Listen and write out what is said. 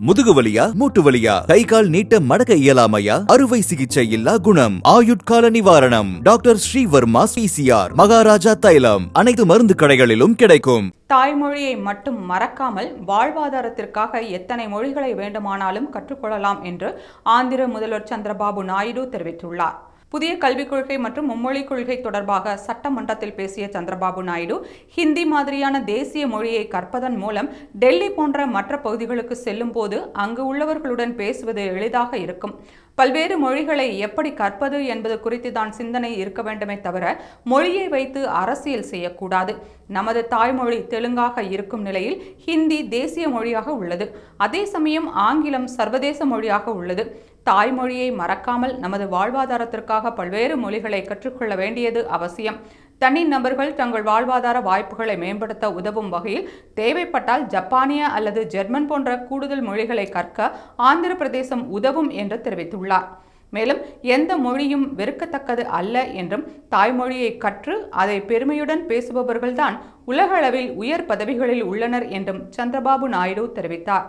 முதுகு வலியா மூட்டு வலியா கை கால் நீட்ட மடக்க இயலாமையா? அறுவை சிகிச்சை இல்லா குணம். ஆயுட்கால நிவாரணம். டாக்டர் ஸ்ரீவர்மா பிசிஆர் மகாராஜா தைலம். அனைத்து மருந்து கடைகளிலும் கிடைக்கும். தாய்மொழியை மட்டும் மறக்காமல் வாழ்வாதாரத்திற்காக எத்தனை மொழிகளை வேண்டுமானாலும் கற்றுக்கொள்ளலாம் என்று ஆந்திர முதல்வர் சந்திரபாபு நாயுடு தெரிவித்துள்ளார். புதிய கல்விக் கொள்கை மற்றும் மும்மொழிக் கொள்கை தொடர்பாக சட்டமன்றத்தில் பேசிய சந்திரபாபு நாயுடு ஹிந்தி மாதிரியான தேசிய மொழியை கற்பதன் மூலம் டெல்லி போன்ற மற்ற பகுதிகளுக்கு செல்லும் போது அங்கு உள்ளவர்களுடன் பேசுவது எளிதாக இருக்கும். பல்வேறு மொழிகளை எப்படி கற்பது என்பது குறித்து தான் சிந்தனை இருக்க வேண்டுமே தவிர மொழியை வைத்து அரசியல் செய்யக்கூடாது. நமது தாய்மொழி தெலுங்காக இருக்கும் நிலையில் ஹிந்தி தேசிய மொழியாக உள்ளது. அதே சமயம் ஆங்கிலம் சர்வதேச மொழியாக உள்ளது. தாய்மொழியை மறக்காமல் நமது வாழ்வாதாரத்திற்காக பல்வேறு மொழிகளை கற்றுக்கொள்ள வேண்டியது அவசியம். தனி நபர்கள் தங்கள் வாழ்வாதார வாய்ப்புகளை மேம்படுத்த உதவும் வகையில் தேவைப்பட்டால் ஜப்பானிய அல்லது ஜெர்மன் போன்ற கூடுதல் மொழிகளை கற்க ஆந்திர பிரதேசம் உதவும் என்று தெரிவித்துள்ளார். மேலும் எந்த மொழியும் வெறுக்கத்தக்கது அல்ல என்றும் தாய்மொழியை கற்று அதை பெருமையுடன் பேசுபவர்கள்தான் உலகளவில் உயர் பதவிகளில் உள்ளனர் என்றும் சந்திரபாபு நாயுடு தெரிவித்தார்.